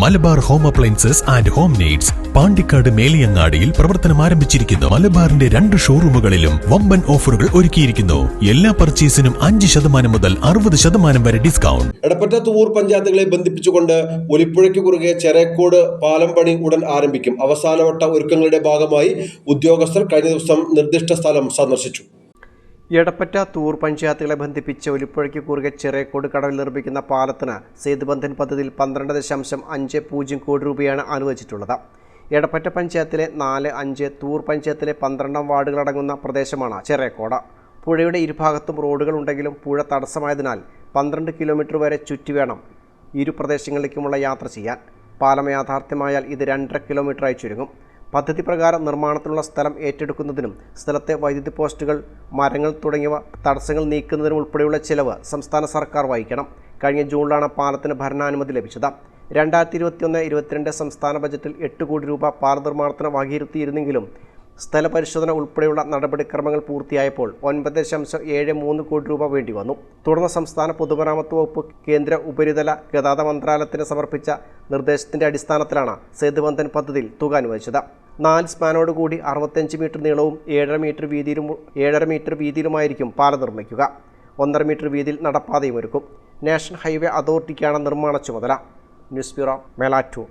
Malabar home appliances and home needs Pandikkad മേലിയങ്ങാടിയിൽ പ്രവർത്തനം ആരംഭിച്ചിരിക്കുന്നു. മലബാറിന്റെ രണ്ട് ഷോറൂമുകളിലും വമ്പൻ ഓഫറുകൾ ഒരുക്കിയിരിക്കുന്നു. എല്ലാ പർച്ചേസിനും അഞ്ച് ശതമാനം മുതൽ അറുപത് ശതമാനം വരെ ഡിസ്കൗണ്ട്. എടപ്പറ്റ തൂർ പഞ്ചായത്തുകളെ ബന്ധിപ്പിച്ചുകൊണ്ട് ഒലിപ്പുഴയ്ക്ക് കുറുകെ ചെറേക്കോട് പാലം പണി ഉടൻ ആരംഭിക്കും. അവസാനവട്ട ഒരുക്കങ്ങളുടെ ഭാഗമായി ഉദ്യോഗസ്ഥർ കഴിഞ്ഞ ദിവസം നിർദ്ദിഷ്ട സ്ഥലം സന്ദർശിച്ചു. എടപ്പറ്റ തൂർ പഞ്ചായത്തുകളെ ബന്ധിപ്പിച്ച് ഒലിപ്പുഴയ്ക്ക് കുറുകെ ചെറിയക്കോട് കടവിൽ നിർമ്മിക്കുന്ന പാലത്തിന് സേതുബന്ധൻ പദ്ധതിയിൽ പന്ത്രണ്ട് ദശാംശം അഞ്ച് പൂജ്യം കോടി രൂപയാണ് അനുവദിച്ചിട്ടുള്ളത്. എടപ്പറ്റ പഞ്ചായത്തിലെ നാല് അഞ്ച് തൂർ പഞ്ചായത്തിലെ പന്ത്രണ്ടാം വാർഡുകളടങ്ങുന്ന പ്രദേശമാണ് ചെറിയക്കോട് പുഴയുടെ ഇരുഭാഗത്തും റോഡുകൾ ഉണ്ടെങ്കിലും പുഴ തടസ്സമായതിനാൽ പന്ത്രണ്ട് കിലോമീറ്റർ വരെ ചുറ്റി വേണം ഇരു പ്രദേശങ്ങളിലേക്കുമുള്ള യാത്ര ചെയ്യാൻ. പാലം യാഥാർത്ഥ്യമായാൽ ഇത് രണ്ടര കിലോമീറ്ററായി ചുരുങ്ങും. പദ്ധതി പ്രകാരം നിർമ്മാണത്തിനുള്ള സ്ഥലം ഏറ്റെടുക്കുന്നതിനും സ്ഥലത്തെ വൈദ്യുതി പോസ്റ്റുകൾ മരങ്ങൾ തുടങ്ങിയവ തടസ്സങ്ങൾ നീക്കുന്നതിനും ഉൾപ്പെടെയുള്ള ചിലവ് സംസ്ഥാന സർക്കാർ വഹിക്കണം. കഴിഞ്ഞ ജൂണിലാണ് പാലത്തിന് ഭരണാനുമതി ലഭിച്ചത്. രണ്ടായിരത്തി ഇരുപത്തിയൊന്ന് ഇരുപത്തിരണ്ട് സംസ്ഥാന ബജറ്റിൽ എട്ട് കോടി രൂപ പാല നിർമ്മാണത്തിന് വകയിരുത്തിയിരുന്നെങ്കിലും സ്ഥലപരിശോധന ഉൾപ്പെടെയുള്ള നടപടിക്രമങ്ങൾ പൂർത്തിയായപ്പോൾ ഒൻപത് ദശാംശം ഏഴ് മൂന്ന് കോടി രൂപ വേണ്ടി വന്നു. തുടർന്ന് സംസ്ഥാന പൊതുമരാമത്ത് വകുപ്പ് കേന്ദ്ര ഉപരിതല ഗതാഗത മന്ത്രാലയത്തിന് സമർപ്പിച്ച നിർദ്ദേശത്തിന്റെ അടിസ്ഥാനത്തിലാണ് സേതുബന്ധൻ പദ്ധതിയിൽ തുക അനുവദിച്ചത്. നാല് സ്പാനോട് കൂടി അറുപത്തഞ്ച് മീറ്റർ നീളവും ഏഴര മീറ്റർ വീതിയിലും ഏഴര മീറ്റർ വീതിയിലുമായിരിക്കും പാലം നിർമ്മിക്കുക. ഒന്നര മീറ്റർ വീതിയിൽ നടപ്പാതയും ഒരുക്കും. നാഷണൽ ഹൈവേ അതോറിറ്റിക്കാണ് നിർമ്മാണ ചുമതല. News bureau Melattur.